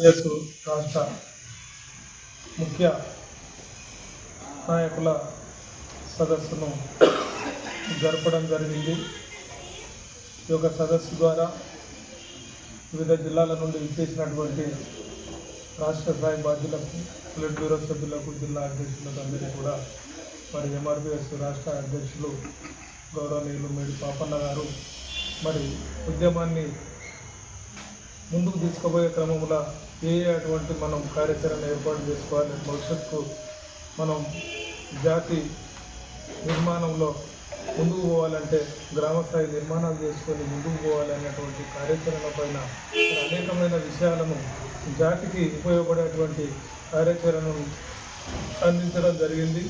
Yes రాష్ట్ర ముఖ్య నాయకుల సదస్సును జరపడం జరిగింది. ఈ యొక్క సదస్సు ద్వారా వివిధ జిల్లాల నుండి విచ్చేసినటువంటి రాష్ట్ర స్థాయి బాధ్యులకు పొలిట్ బ్యూరో సభ్యులకు జిల్లా అధ్యక్షులకు అందరికీ కూడా మరి ఎంఆర్పిఎస్ రాష్ట్ర అధ్యక్షులు గౌరవనీయులు మేడి పాపన్న గారు మరి ఉద్యమాన్ని ముందుకు తీసుకుపోయే క్రమంలో ఏ అటువంటి మనం కార్యాచరణ ఏర్పాటు చేసుకోవాలి భవిష్యత్తుకు మనం జాతి నిర్మాణంలో ముందుకు పోవాలంటే గ్రామస్థాయి నిర్మాణాలు చేసుకొని ముందుకు పోవాలనేటువంటి కార్యాచరణ పైన అనేకమైన విషయాలను జాతికి ఉపయోగపడేటువంటి కార్యాచరణను అందించడం జరిగింది.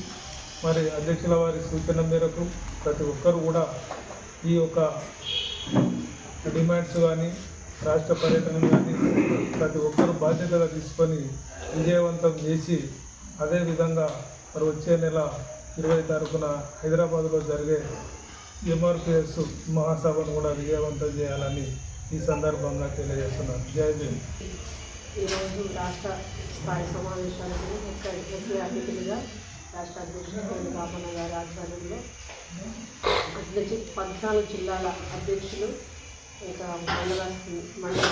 మరి అధ్యక్షుల వారి సూచన మేరకు ప్రతి ఒక్కరు కూడా ఈ యొక్క డిమాండ్స్ కానీ రాష్ట్ర పర్యటన కానీ ప్రతి ఒక్కరు బాధ్యతగా తీసుకొని విజయవంతం చేసి అదేవిధంగా మరి వచ్చే నెల ఇరవై తారీఖున హైదరాబాద్లో జరిగే ఎంఆర్పిఎస్ మహాసభను కూడా విజయవంతం చేయాలని ఈ సందర్భంగా తెలియజేస్తున్నాను. జై భీమ్ ఈరోజు రాష్ట్ర స్థాయి సమావేశానికి ముఖ్య ముఖ్య అతిథులుగా రాష్ట్ర అధ్యక్షుడు కోడి గారి ఆధ్వర్యంలో పద్నాలుగు జిల్లాల అధ్యక్షులు ఇంకా మండల మండల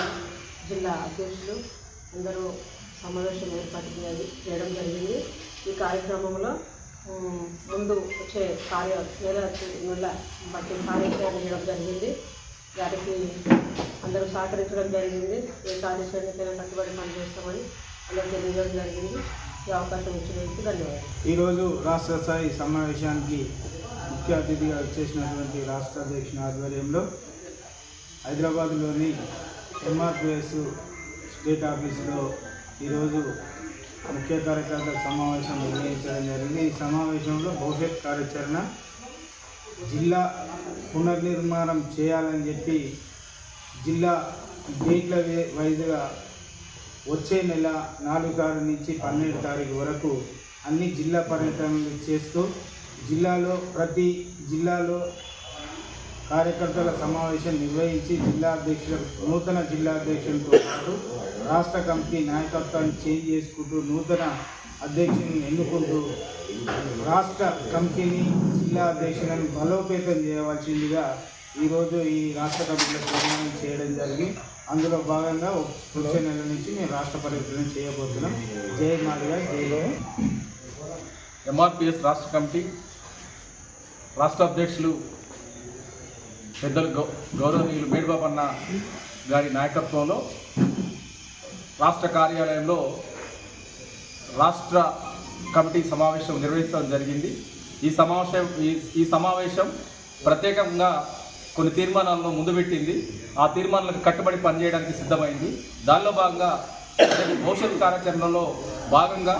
జిల్లా అధ్యక్షులు అందరూ సమావేశం ఏర్పాటు చేయ- చేయడం జరిగింది. ఈ కార్యక్రమంలో ముందు వచ్చే కార్య నెల నెల బట్టి కార్యక్రమం చేయడం జరిగింది. వారికి అందరూ సహకరించడం జరిగింది. ఏ కార్యాచరణకైనా కట్టుబడి పనిచేస్తామని అందరూ తెలియజేయడం జరిగింది. ఈ అవకాశం ఇచ్చినందుకు ధన్యవాదాలు. ఈరోజు రాష్ట్ర స్థాయి సమావేశానికి ముఖ్య అతిథిగా వచ్చేసినటువంటి రాష్ట్ర అధ్యక్షుని ఆధ్వర్యంలో హైదరాబాద్లోని ఎంఆర్పిఎస్ స్టేట్ ఆఫీసులో ఈరోజు ముఖ్య కార్యకర్తల సమావేశం నిర్వహించడం జరిగింది. ఈ సమావేశంలో భవిష్యత్ కార్యాచరణ జిల్లా పునర్నిర్మాణం చేయాలని చెప్పి జిల్లా డేట్ల వే- వైజ్గా వచ్చే నెల నాలుగు తారీఖు నుంచి పన్నెండు తారీఖు వరకు అన్ని జిల్లా పర్యటనలు చేస్తూ జిల్లాలో ప్రతి జిల్లాలో కార్యకర్తల సమావేశం నిర్వహించి జిల్లా అధ్యక్షుల నూతన జిల్లా అధ్యక్షులతో పాటు రాష్ట్ర కమిటీ నాయకత్వాన్ని చేంజ్ చేసుకుంటూ నూతన అధ్యక్షుని ఎన్నుకుంటూ రాష్ట్ర కమిటీని జిల్లా అధ్యక్షులను బలోపేతం చేయవలసిందిగా ఈరోజు ఈ రాష్ట్ర కమిటీలో ప్రమాణం చేయడం జరిగి అందులో భాగంగా వచ్చే నెల నుంచి మేము రాష్ట్ర పర్యటన చేయబోతున్నాం. జై మాదిగా జై ఎంఆర్పిఎస్ రాష్ట్ర కమిటీ రాష్ట్ర అధ్యక్షులు పెద్దలు గౌ గౌరవనీయులు మేడిబాబన్న గారి నాయకత్వంలో రాష్ట్ర కార్యాలయంలో రాష్ట్ర కమిటీ సమావేశం నిర్వహించడం జరిగింది. ఈ సమావేశం ఈ ఈ సమావేశం ప్రత్యేకంగా కొన్ని తీర్మానాలను ముందు పెట్టింది. ఆ తీర్మానాలకు కట్టుబడి పనిచేయడానికి సిద్ధమైంది. దానిలో భాగంగా భవిష్యత్ కార్యాచరణలో భాగంగా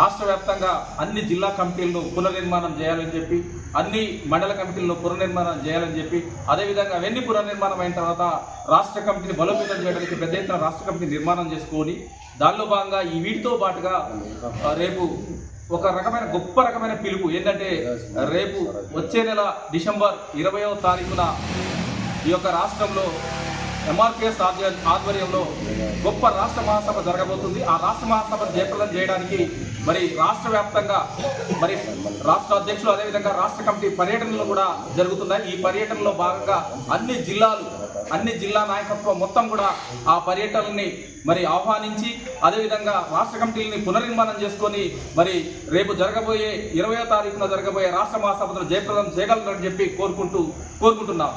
రాష్ట్ర వ్యాప్తంగా అన్ని జిల్లా కమిటీలను పునర్నిర్మాణం చేయాలని చెప్పి అన్ని మండల కమిటీలను పునర్నిర్మాణం చేయాలని చెప్పి అదేవిధంగా అవన్నీ పునర్నిర్మాణం అయిన తర్వాత రాష్ట్ర కమిటీని బలోపేతం చేయడానికి పెద్ద ఎత్తున రాష్ట్ర కమిటీ నిర్మాణం చేసుకొని దానిలో భాగంగా ఈ వీటితో పాటుగా రేపు ఒక రకమైన గొప్ప రకమైన పిలుపు ఏంటంటే రేపు వచ్చే నెల డిసెంబర్ ఇరవయో తారీఖున ఈ యొక్క రాష్ట్రంలో ఎంఆర్పిఎస్ ఆధ్వర్యంలో గొప్ప రాష్ట్ర మహాసభ జరగబోతుంది. ఆ రాష్ట్ర మహాసభ జయప్రదం చేయడానికి మరి రాష్ట్ర వ్యాప్తంగా మరి రాష్ట్ర అధ్యక్షులు అదేవిధంగా రాష్ట్ర కమిటీ పర్యటనలు కూడా జరుగుతున్నాయి. ఈ పర్యటనలో భాగంగా అన్ని జిల్లాలు అన్ని జిల్లా నాయకత్వం మొత్తం కూడా ఆ పర్యటనని మరి ఆహ్వానించి అదేవిధంగా రాష్ట్ర కమిటీలని పునర్నిర్మాణం చేసుకొని మరి రేపు జరగబోయే ఇరవయో తారీఖున జరగబోయే రాష్ట్ర మహాసభను జయప్రదం చేయగలరని చెప్పి కోరుకుంటూ కోరుకుంటున్నాం.